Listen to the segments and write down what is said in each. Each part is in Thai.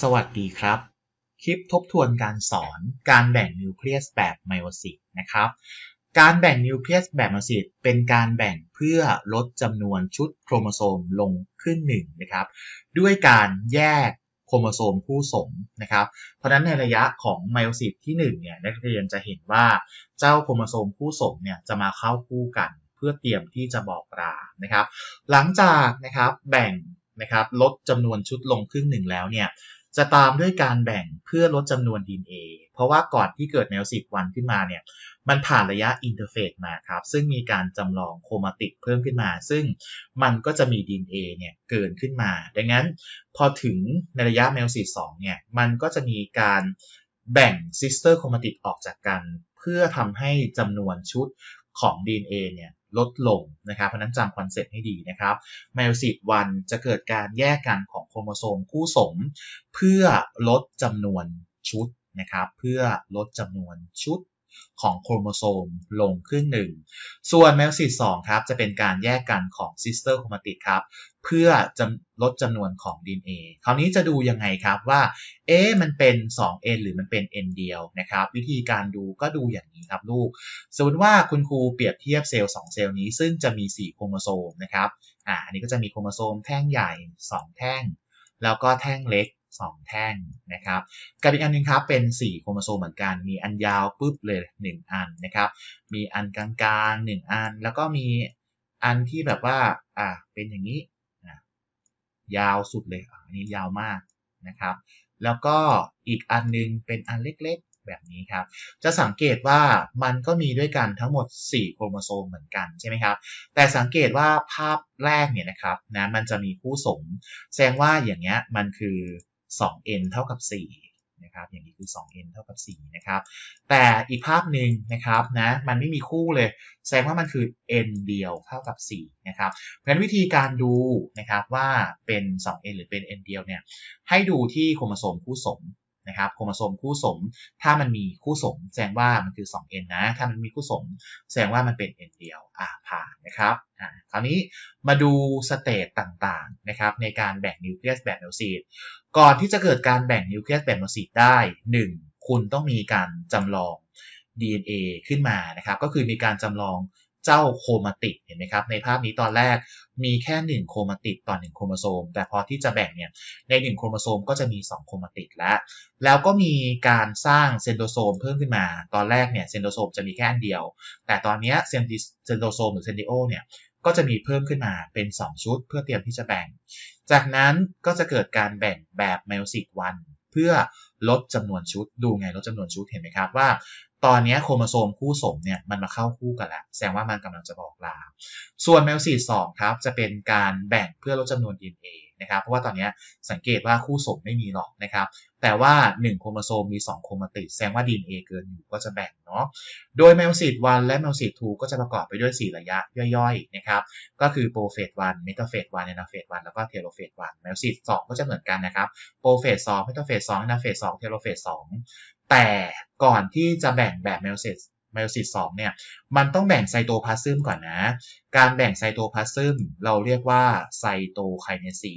สวัสดีครับ คลิปทบทวนการสอนการแบ่งนิวเคลียสแบบไมโอซิสนะครับ การแบ่งนิวเคลียสแบบไมโอซิสเป็นการแบ่งเพื่อลดจำนวนชุดโครโมโซมลงขึ้นหนึ่งนะครับ ด้วยการแยกโครโมโซมคู่สมนะครับ เพราะฉะนั้นในระยะของไมโอซิสที่1เนี่ยนักเรียนจะเห็นว่าเจ้าโครโมโซมคู่สมเนี่ยจะมาเข้าคู่กัน เพื่อเตรียมที่จะบอกลานะครับ หลังจากนะครับแบ่ง นะครับลดจำนวนชุดลงครึ่งหนึ่งแล้วเนี่ยจะตามด้วยการแบ่งเพื่อลดจำนวน DNA เพราะว่าก่อนที่เกิดแมวสิบวันขึ้นมาเนี่ยมันผ่านระยะอินเทอร์เฟซมาครับ ซึ่งมีการจำลองโครมาติกเพิ่มขึ้นมา ซึ่งมันก็จะมี DNA เนี่ยเกินขึ้นมา ดังนั้นพอถึงในระยะแมวสิบสองเนี่ยมันก็จะมีการแบ่งซิสเตอร์โครมาติกออกจากกัน เพื่อทำให้จำนวนชุดของ DNA เนี่ย ลดลงนะครับเพราะนั้นจำคอนเซ็ปต์ให้ดีนะครับไมโอซิสวันจะเกิดการแยกกันของโครโมโซมคู่สม เพื่อลดจำนวนชุดนะครับเพื่อลดจำนวนชุด ของโครโมโซมลงครึ่งหนึ่ง ส่วนแมวซิสสองครับจะเป็นการแยกกันของซิสเตอร์โครมาติกครับ เพื่อจะลดจำนวนของ DNA คราวนี้จะดูยังไงครับว่า เอ๊มันเป็น 2n หรือมันเป็น n เดียวนะครับ วิธีการดูก็ดูอย่างนี้ครับลูก สมมติว่าคุณครูเปรียบเทียบเซลล์2เซลล์นี้ซึ่งจะมี 4 โครโมโซมนะครับ อ่า อันนี้ก็จะมีโครโมโซมแท่งใหญ่ 2 แท่ง แล้วก็แท่งเล็ก 2 แท่งนะครับกับอีกอันนึงครับเป็น 4 โครโมโซมเหมือนกัน มีอันยาวปุ๊บเลย 1 อันนะครับมีอันกลางๆ 1 อัน แล้วก็มีอันที่แบบว่าอ่าเป็นอย่างนี้ยาวสุดเลยอันนี้ยาวมากนะครับ แล้วก็อีกอันนึงเป็นอันเล็กๆ แบบนี้ครับ จะสังเกตว่ามันก็มีด้วยกันทั้งหมด 4 โครโมโซมเหมือนกันใช่ไหมครับ แต่สังเกตว่าภาพแรกเนี่ยนะครับนะมันจะมีคู่สม แสดงว่าอย่างเงี้ยมันคือ 2n เท่ากับ 4 นะครับ อย่างนี้คือ 2n เท่ากับ 4 นะครับ แต่อีกภาพหนึ่งนะครับนะมันไม่มีคู่เลย แสดงว่ามันคือ n เดียวเท่ากับ 4 นะครับเพราะฉะนั้นวิธีการดูนะครับว่าเป็น 2n หรือเป็น n เดียวเนี่ยให้ดูที่โครโมโซมคู่สม นะครับโครโมโซมคู่สม ถ้ามันมีคู่สม แสดงว่ามันคือ 2n นะ ถ้ามันมีคู่สม แสดงว่ามันเป็น n เดียวอ่าผ่านนะครับอ่าคราวนี้มาดูสเตตต่างๆนะครับในการแบ่งนิวเคลียสแบบเนลซีดก่อนที่จะเกิดการแบ่งนิวเคลียสแบบโมซิสได้ 1. คุณต้องมีการจำลอง DNA ขึ้นมานะครับก็คือมีการจำลอง เจ้าโครมาติกเห็นไหมครับในภาพนี้ตอนแรกมีแค่ 1 โครมาติกต่อ 1 โครโมโซม แต่พอที่จะแบ่งเนี่ยใน 1 โครโมโซมก็จะมี 2 โครมาติกแล้วแล้วก็มีการสร้างเซนโดโซมเพิ่มขึ้นมา ตอนแรกเนี่ยเซนโดโซมจะมีแค่อันเดียว แต่ตอนนี้เซนโดโซมหรือเซนดิโอเนี่ยก็จะมีเพิ่มขึ้นมาเป็น 2 ชุดเพื่อเตรียมที่จะแบ่ง จากนั้นก็จะเกิดการแบ่งแบบไมโอซิกวัน พื่อลดจำนวนชุด ดูไงลดจำนวนชุดเห็นไหมครับว่า ตอนนี้โครโมโซมคู่สมเนี่ยมันมาเข้าคู่กันแล้ว แสดงว่ามันกำลังจะบอกลา ส่วนแมโอซิสองครับจะเป็นการแบ่งเพื่อลดจำนวน DNA นะครับเพราะว่าตอนนี้สังเกตว่าคู่สมไม่มีหรอกนะครับ แต่ว่า 1 โครโมโซมมี 2 โครมาติดแสดงว่า DNA เกินอยู่ก็จะแบ่งเนาะโดยเมลซิดวันและเมลซิดทูก็จะประกอบไปด้วย 4 ระยะย่อยๆนะครับก็คือโปรเฟสวันเมตาเฟสวันเอนาเฟสวันแล้วก็เทโลเฟสวันเมลซิดสองก็จะเหมือนกันนะครับโปรเฟสสองเมตาเฟสสองเอนาเฟสสองเทโลเฟสสองแต่ก่อนที่จะแบ่งแบบเมลซิด ไมโอซิส2เนี่ย มันต้องแบ่งไซโตพลาซึมก่อนนะ การแบ่งไซโตพลาซึมเราเรียกว่าไซโตไคเนซี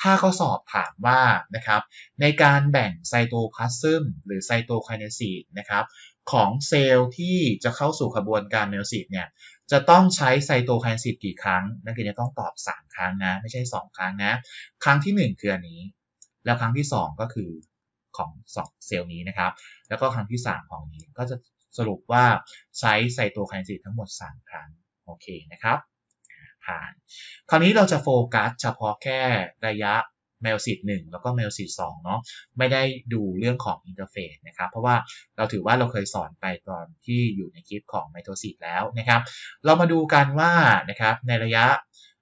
ถ้าเขาสอบถามว่านะครับ ในการแบ่งไซโตพลาซึมหรือไซโตไคเนซีนะครับของเซลล์ที่จะเข้าสู่กระบวนการเมลซิสเนี่ยจะต้องใช้ไซโตไคเนซีกี่ครั้ง นักเรียนจะต้องตอบ 3 ครั้งนะ ไม่ใช่ 2 ครั้งนะ ครั้งที่ 1 คืออันนี้ แล้วครั้งที่ 2 ก็คือของ 2 เซลล์นี้นะครับ แล้วก็ครั้งที่ 3 ของนี้ก็จะ สรุปว่าใช้ไซโตไคน์ซีทั้งหมด 3 ครั้ง โอเคนะครับผ่าน คราวนี้เราจะโฟกัสเฉพาะแค่ระยะเมลซิดหนึ่งแล้วก็เมลซิดสองเนาะไม่ได้ดูเรื่องของอินเทอร์เฟซนะครับเพราะว่าเราถือว่าเราเคยสอนไปตอนที่อยู่ในคลิปของไมโทซิดแล้วนะครับ เรามาดูกันว่านะครับในระยะ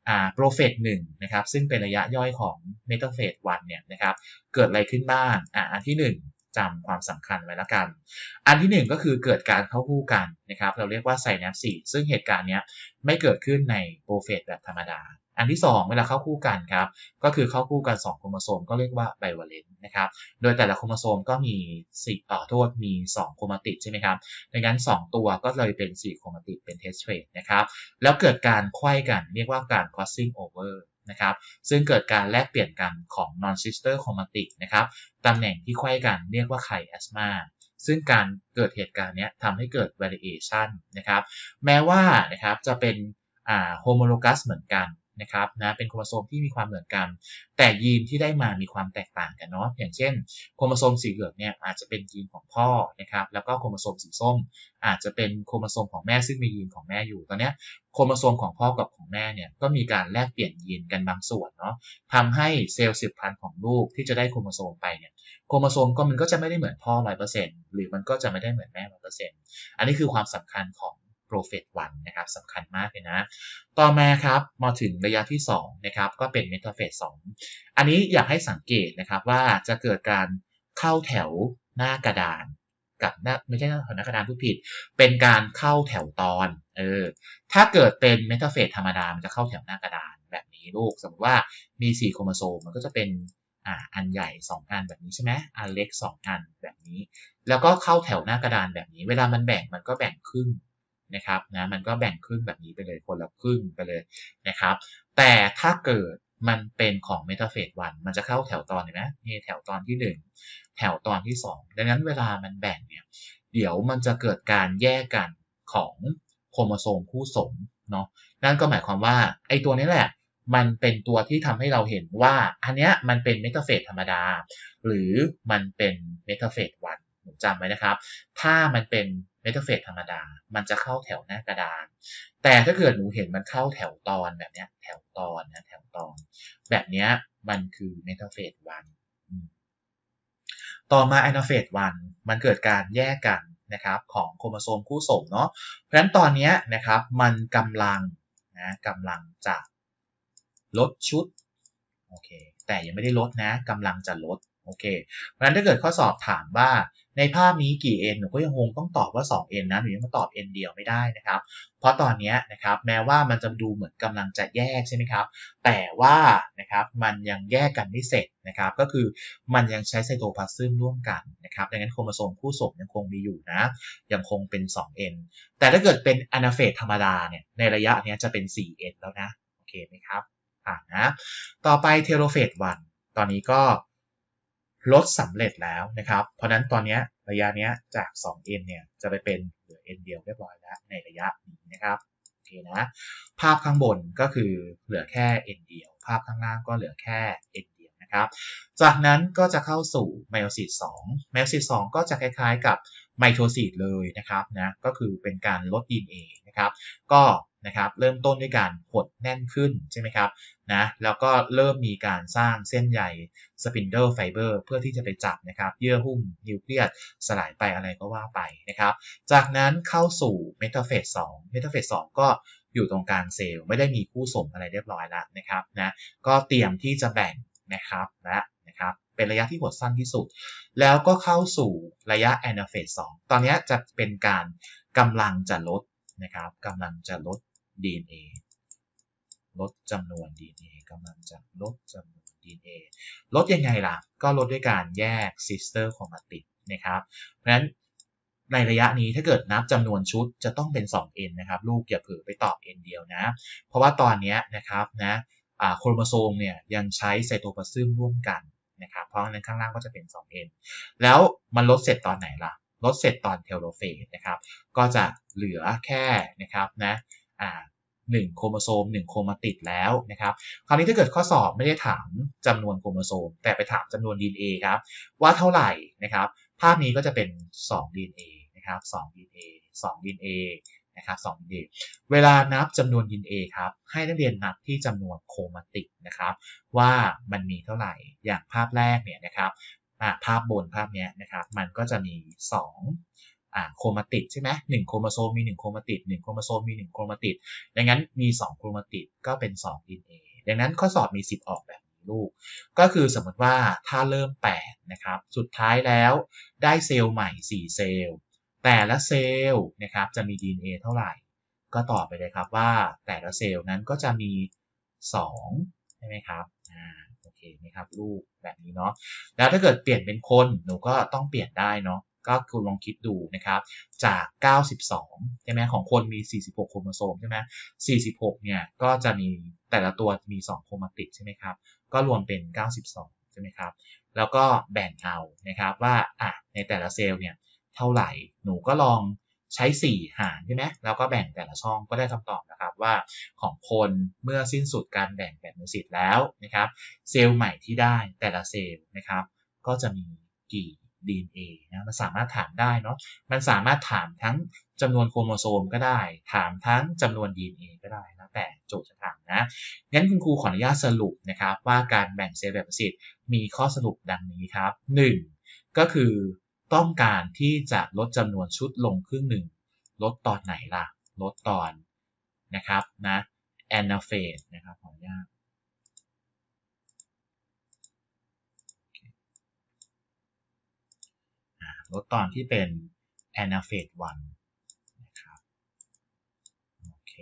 อ่าโปรเฟสหนึ่งนะครับซึ่งเป็นระยะย่อยของเมตาเฟสวันเนี่ยนะครับเกิดอะไรขึ้นบ้างอ่าอันที่ 1 จำความสำคัญไว้แล้วกัน อันที่ 1 ก็คือเกิดการเข้าคู่กันนะครับ เราเรียกว่าไซนัปซีซึ่งเหตุการณ์นี้ไม่เกิดขึ้นในโปรเฟสแบบธรรมดา อันที่ 2 เวลาเข้าคู่กันครับ ก็คือเข้าคู่กัน2โครโมโซมก็เรียกว่าไบวาเลนต์นะครับ โดยแต่ละโครโมโซมก็มี4ต่อโทษมี 2 โครมาติดใช่ไหมครับ ดังนั้น 2 ตัวก็เลยเป็น 4 โครมาติดเป็นเทสเทรดนะครับ แล้วเกิดการไขว้กันเรียกว่าการ crossing over นะครับ ซึ่งเกิดการแลกเปลี่ยนกันของ non sister chromatic นะครับตำแหน่งที่ไขว้กันเรียกว่าไข่แอสมาซึ่งการเกิดเหตุการณ์นี้ทำให้เกิด variation นะครับ แม้ว่านะครับจะเป็นโฮโมโลกัสเหมือนกัน นะครับนะเป็นโครโมโซมที่มีความเหมือนกัน แต่ยีนที่ได้มามีความแตกต่างกันเนาะอย่างเช่น โครโมโซมสีเหลืองเนี่ยอาจจะเป็นยีนของพ่อนะครับแล้วก็โครโมโซมสีส้ม อาจจะเป็นโครโมโซมของแม่ซึ่งมียีนของแม่อยู่ตอนนี้โครโมโซมของพ่อกับของแม่เนี่ยก็มีการแลกเปลี่ยนยีนกันบางส่วนเนาะทำให้เซลล์สืบพันธุ์ของลูกที่จะได้โครโมโซมไปเนี่ยโครโมโซมก็มันก็จะไม่ได้เหมือนพ่อร้อยเปอร์เซ็นต์หรือมันก็จะไม่ได้เหมือนแม่ร้อยเปอร์เซ็นต์อันนี้คือความสำคัญของ โปรเฟตวันนะครับสำคัญมากเลยนะ ต่อมาครับมาถึงระยะที่2นะครับก็เป็นเมตาเฟส2อันนี้อยากให้สังเกตนะครับว่าจะเกิดการเข้าแถวหน้ากระดานกับหน้าไม่ใช่หน้าแถวหน้ากระดานผู้ผิด เป็นการเข้าแถวตอนเออถ้าเกิดเป็นเมตาเฟสธรรมดา มันจะเข้าแถวหน้ากระดานแบบนี้ลูก สมมติว่ามี 4 โครโมโซมมันก็จะเป็นอ่าอันใหญ่ 2 อันแบบนี้ใช่ไหมอันเล็ก 2 อันแบบนี้ แล้วก็เข้าแถวหน้ากระดานแบบนี้ เวลามันแบ่งมันก็แบ่งครึ่ง นะครับนะมันก็แบ่งครึ่งแบบนี้ไปเลยคนละครึ่งไปเลยนะครับ แต่ถ้าเกิดมันเป็นของเมตาเฟสวันมันจะเข้าแถวตอนเห็นไหมนี่แถวตอนที่ 1 แถวตอนที่ 2 ดังนั้นเวลามันแบ่งเนี่ยเดี๋ยวมันจะเกิดการแยกกันของโครโมโซมคู่สมเนาะนั่นก็หมายความว่าไอ้ตัวนี้แหละ มันเป็นตัวที่ทำให้เราเห็นว่า อันเนี้ยมันเป็นเมตาเฟสธรรมดา หรือมันเป็นเมตาเฟสวันผมจำไว้นะครับ ถ้ามันเป็น มตาเฟสธรรมดา มันจะเข้าแถวหน้ากระดาน แต่ถ้าเกิดหนูเห็นมันเข้าแถวตอนแบบเนี้ย แถวตอนนะแถวตอน แบบเนี้ยมันคือเมตาเฟสวันต่อมาแอนาเฟสวันมันเกิดการแยกกันนะครับของโครโมโซมคู่สมเนาะ เพราะฉะนั้นตอนนี้นะครับมันกำลังนะกำลังจะลดชุดโอเคแต่ยังไม่ได้ลดนะกำลังจะลด โอเคเพราะฉะนั้นถ้าเกิดข้อสอบถามว่าในภาพนี้กี่ n หนูก็ยังคงต้องตอบว่า 2n นะหนูยังมาตอบ n เดียวไม่ได้นะครับ เพราะตอนนี้นะครับแม้ว่ามันจะดูเหมือนกำลังจะแยกใช่ไหมครับ แต่ว่านะครับมันยังแยกกันไม่เสร็จนะครับ ก็คือมันยังใช้ไซโตพลาซึมร่วมกันนะครับดังนั้นโครโมโซมคู่สมยังคงมีอยู่นะ ยังคงเป็น 2n แต่ถ้าเกิดเป็นอนาเฟสธรรมดาเนี่ยในระยะนี้จะเป็น 4n แล้วนะ โอเคไหมครับอ่านะ ต่อไปเทโลเฟสวันตอนนี้ก็ ลดสำเร็จแล้วนะครับ เพราะนั้นตอนนี้ระยะนี้จาก 2n เนี่ยจะไปเป็นเหลือ n เดียวเรียบร้อยแล้วในระยะนี้นะครับโอเคนะภาพข้างบนก็คือเหลือแค่ n เดียว ภาพข้างล่างก็เหลือแค่ n เดียวนะครับ จากนั้นก็จะเข้าสู่ไมโอซิส2ไมโอซิส2ก็จะคล้ายๆกับไมโทซิสเลยนะครับนะก็คือเป็นการลด DNA นะครับ ก็นะครับเริ่มต้นด้วยการหดแน่นขึ้นใช่ไหมครับ นะแล้วก็เริ่มมีการสร้างเส้นใยสปินเดิลไฟเบอร์เพื่อที่จะไปจับนะครับเยื่อหุ้มนิวเคลียสสลายไปอะไรก็ว่าไปนะครับ จากนั้นเข้าสู่เมตาเฟส2เมตาเฟส2ก็อยู่ตรงกลางเซลล์ไม่ได้มีคู่สมอะไรเรียบร้อยแล้วนะครับนะก็เตรียมที่จะแบ่งนะครับและนะครับเป็นระยะที่หดสั้นที่สุด แล้วก็เข้าสู่ระยะแอนาเฟส2ตอนนี้จะเป็นการกำลังจะลดนะครับกำลังจะลด DNA ลดจำนวน DNA กำลังจะลดจำนวน DNA ลดยังไงล่ะ ก็ลดด้วยการแยก sister chromatic นะครับ เพราะฉะนั้นในระยะนี้ถ้าเกิดนับจำนวนชุดจะต้องเป็น 2n นะครับ ลูกอย่าเผลอไปตอบ n เดียวนะ เพราะว่าตอนนี้นะครับนะโครโมโซมเนี่ยยังใช้ไซโตพลาซึมร่วมกันนะครับ เพราะฉะนั้นข้างล่างก็จะเป็น 2n แล้วมันลดเสร็จตอนไหนล่ะ ลดเสร็จตอนเทโลเฟสนะครับ ก็จะเหลือแค่นะครับนะ หนึ่งโครโมโซมหนึ่งโครมาติดแล้วนะครับ คราวนี้ถ้าเกิดข้อสอบไม่ได้ถามจำนวนโครโมโซม แต่ไปถามจำนวน DNA ครับว่าเท่าไหร่นะครับ ภาพนี้ก็จะเป็น 2 DNA นะครับ2 DNA 2 DNA นะครับ2 DNA เวลานับจำนวน DNA ครับ ให้นักเรียนนับที่จำนวนโครมาติกนะครับ ว่ามันมีเท่าไหร่ อย่างภาพแรกเนี่ยนะครับภาพบนภาพนี้นะครับ มันก็จะมี 2 โครมาติดใช่ไหมหนึ่งโครโมโซมมีหนึ่งโครมาติดหนึ่งโครโมโซมมีหนึ่งโครมาติดดังนั้นมีสองโครมาติดก็เป็นสองดีเอดังนั้นข้อสอบมีสิทธิ์ออกแบบนี้ลูก ก็คือสมมติว่าถ้าเริ่ม8นะครับสุดท้ายแล้วได้เซลล์ใหม่ 4 เซลล์ แต่ละเซลล์นะครับจะมี DNA เท่าไหร่ ก็ตอบไปเลยครับว่าแต่ละเซลล์นั้นก็จะมี2ใช่ไหมครับอ่าโอเคไหมครับลูกแบบนี้เนาะแล้วถ้าเกิดเปลี่ยนเป็นคนหนูก็ต้องเปลี่ยนได้เนาะ ก็คุณลองคิดดูนะครับ จาก 92 ใช่ไหมของคนมี 46 โครโมโซมใช่ไหม46 เนี่ย ก็จะมีแต่ละตัวมี 2 โครมาติดใช่ไหมครับ ก็รวมเป็น 92 ใช่ไหมครับ แล้วก็แบ่งเอานะครับว่าอะในแต่ละเซลล์เนี่ยเท่าไหร่ หนูก็ลองใช้ 4 หารใช่ไหมแล้วก็แบ่งแต่ละช่องก็ได้คำตอบนะครับว่าของคนเมื่อสิ้นสุดการแบ่งแบบนูสิตแล้วนะครับ เซลล์ใหม่ที่ได้แต่ละเซลล์นะครับ ก็จะมีกี่ DNA นะมันสามารถถามได้เนาะมันสามารถถามทั้งจำนวนโครโมโซมก็ได้ ถามทั้งจำนวน DNA ก็ได้แล้วแต่โจทย์จะถามนะงั้นคุณครูขออนุญาตสรุปนะครับ ว่าการแบ่งเซลล์แบบประสิทธิ์มีข้อสรุปดังนี้ครับ 1. ก็คือต้องการที่จะลดจำนวนชุดลงครึ่งหนึ่ง ลดตอนไหนล่ะ ลดตอนนะครับนะแอนนาเฟสนะครับขออนุญาต ลดตอนที่เป็น a n a p h a s e 1นะครับโอเค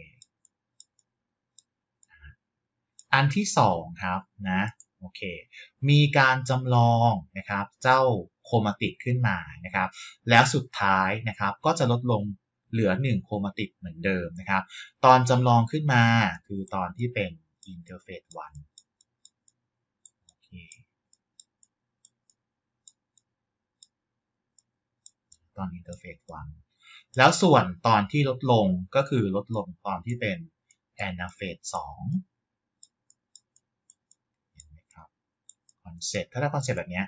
อันที่สองครับนะโอเคมีการจำลองนะครับเจ้าโครมาติกขึ้นมานะครับ แล้วสุดท้ายนะครับก็จะลดลงเหลือ 1 โครมาติกเหมือนเดิมนะครับ ตอนจำลองขึ้นมาคือตอนที่เป็น interface 1โอเค ตอน interface 1 แล้วส่วนตอนที่ลดลงก็คือลดลงตอนที่เป็น anaphase 2เห็นไหมครับคอนเซ็ปต์ถ้าได้คอนเซ็ปต์แบบนี้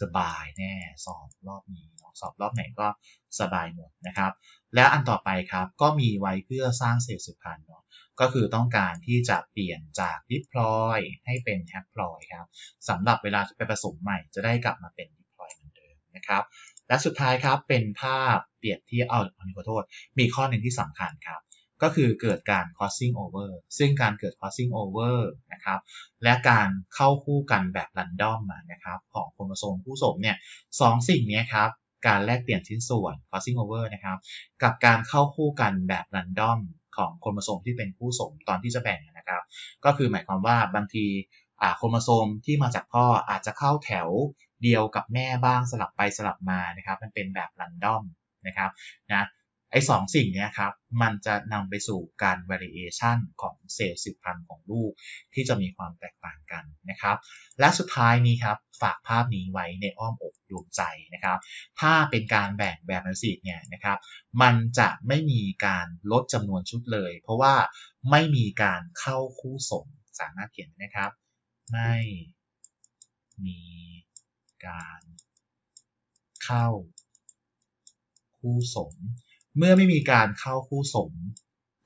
สบายแน่สอบรอบนี้สอบรอบไหนก็สบายหมดนะครับ และอันต่อไปครับก็มีไว้เพื่อสร้างเซลล์สืบพันธุ์เนาะก็คือต้องการที่จะเปลี่ยนจาก diploid ให้เป็น haploid ครับสำหรับเวลาไปผสมใหม่จะได้กลับมาเป็น diploid เหมือนเดิมนะครับ และสุดท้ายครับเป็นภาพเปรียบเทียบเอาขอโทษ มีข้อหนึ่งที่สำคัญครับ ก็คือเกิดการ crossing over ซึ่งการเกิด crossing over นะครับ และการเข้าคู่กันแบบ random นะครับ ของโครโมโซมผู้สมเนี่ยสองสิ่งนี้ครับ การแลกเปลี่ยนชิ้นส่วน crossing over นะครับ กับการเข้าคู่กันแบบ random ของโครโมโซมที่เป็นผู้สมตอนที่จะแบ่งนะครับ ก็คือหมายความว่าบางทีโครโมโซมที่มาจากพ่ออาจจะเข้าแถว เดียวกับแม่บ้างสลับไปสลับมานะครับ มันเป็นแบบ random นะครับนะไอ้สองสิ่งนี้ครับ มันจะนำไปสู่การ variation ของเซลล์สืบพันธุ์ของลูก ที่จะมีความแตกต่างกันนะครับ และสุดท้ายนี้ครับ ฝากภาพนี้ไว้ในอ้อมอกดวงใจนะครับ ถ้าเป็นการแบ่งแบบนันสิตเนี่ยนะครับ มันจะไม่มีการลดจำนวนชุดเลย เพราะว่าไม่มีการเข้าคู่สมสามารถเขียนนะครับ ไม่มี การเข้า คู่สม เมื่อไม่มีการเข้าคู่สม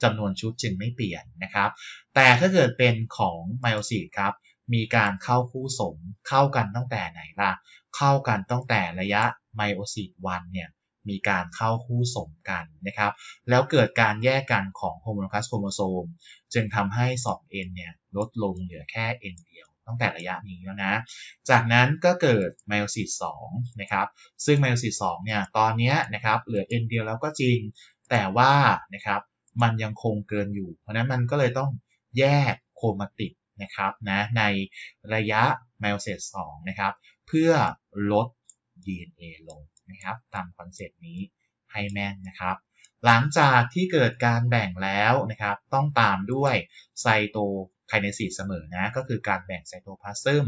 จำนวนชุดจึงไม่เปลี่ยนนะครับ แต่ถ้าเกิดเป็นของไมโอซีครับ มีการเข้าคู่สมเข้ากันตั้งแต่ไหนล่ะ เข้ากันตั้งแต่ระยะไมโอซีวันเนี่ยมีการเข้าคู่สมกันนะครับ แล้วเกิดการแยกกันของโฮโมโลคัสโครโมโซม จึงทำให้ 2n เนี่ยลดลงเหลือแค่ n เดียว ตั้งแต่ระยะนี้แล้วนะ จากนั้นก็เกิดไมโอซิส2นะครับ ซึ่งไมโอซิส2เนี่ยตอนนี้นะครับเหลือ n เดียวแล้วก็จริง แต่ว่านะครับมันยังคงเกินอยู่ เพราะนั้นมันก็เลยต้องแยกโครมาติกนะครับนะในระยะไมโอซิส2นะครับ เพื่อลด DNA ลงนะครับตามคอนเซปต์นี้ให้แม่นนะครับ หลังจากที่เกิดการแบ่งแล้วนะครับ ต้องตามด้วยไซโต ไคเนซิสเสมอนะ ก็คือการแบ่งไซโตพลาซึม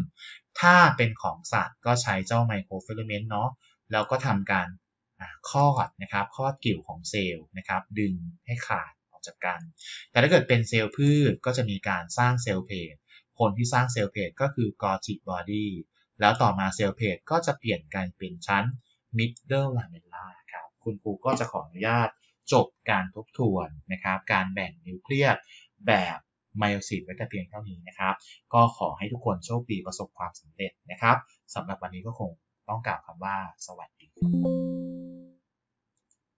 ถ้าเป็นของสัตว์ก็ใช้เจ้าไมโครฟิลเมนต์เนาะแล้วก็ทำการคลอดนะครับคลอดกิ่วของเซลล์นะครับดึงให้ขาดออกจากกัน แต่ถ้าเกิดเป็นเซลล์พืชก็จะมีการสร้างเซลล์เพจคนที่สร้างเซลล์เพจก็คือกอจิบอดี้แล้วต่อมาเซลล์เพจก็จะเปลี่ยนการเป็นชั้น middle lamella ครับคุณครูก็จะขออนุญาตจบการทบทวนนะครับการแบ่งนิวเคลียสแบบ ไมโอซินไว้แต่เพียงเท่านี้นะครับ ก็ขอให้ทุกคนโชคดีประสบความสำเร็จนะครับสำหรับวันนี้ก็คงต้องกล่าวคำว่าสวัสดี